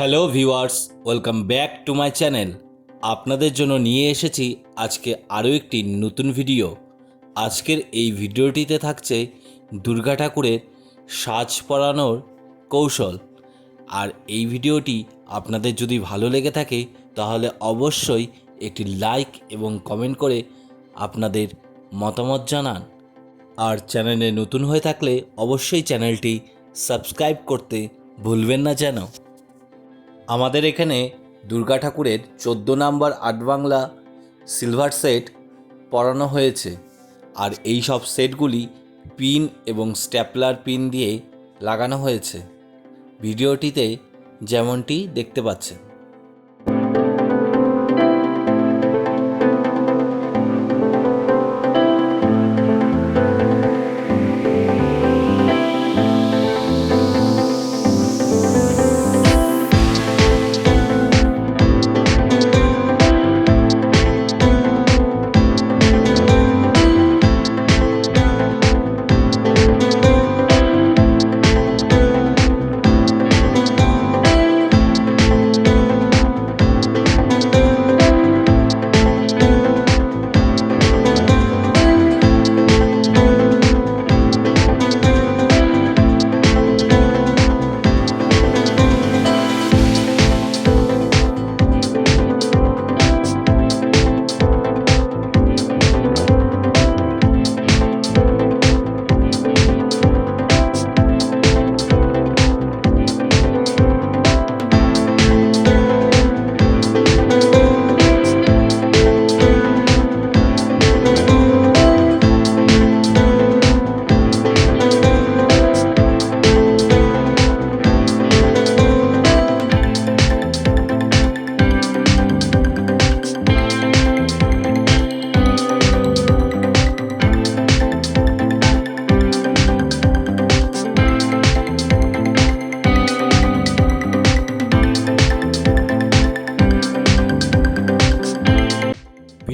Hello viewers, welcome back to my channel. আপনাদের জন্য নিয়ে এসেছি আজকে আরও একটি নতুন ভিডিও। আজকের এই ভিডিওটিতে থাকছে দুর্গা ঠাকুরের সাজ পরানোর কৌশল। আর এই ভিডিওটি আপনাদের যদি ভালো লেগে থাকে, তাহলে অবশ্যই একটি লাইক এবং কমেন্ট করে আপনাদের মতামত জানান। আর চ্যানেলে নতুন হয়ে থাকলে অবশ্যই চ্যানেলটি সাবস্ক্রাইব করতে ভুলবেন না যেন। আমাদের এখানে দুর্গা ঠাকুরের চোদ্দ নাম্বার আট বাংলা সিলভার সেট পরানো হয়েছে। আর এই সব সেটগুলি পিন এবং স্ট্যাপলার পিন দিয়ে লাগানো হয়েছে। ভিডিওটিতে যেমনটি দেখতে পাচ্ছেন।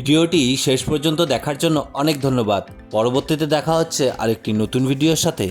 ভিডিওটি শেষ পর্যন্ত দেখার জন্য অনেক ধন্যবাদ। পরবর্তীতে দেখা হচ্ছে আরেকটি নতুন ভিডিওর সাথে।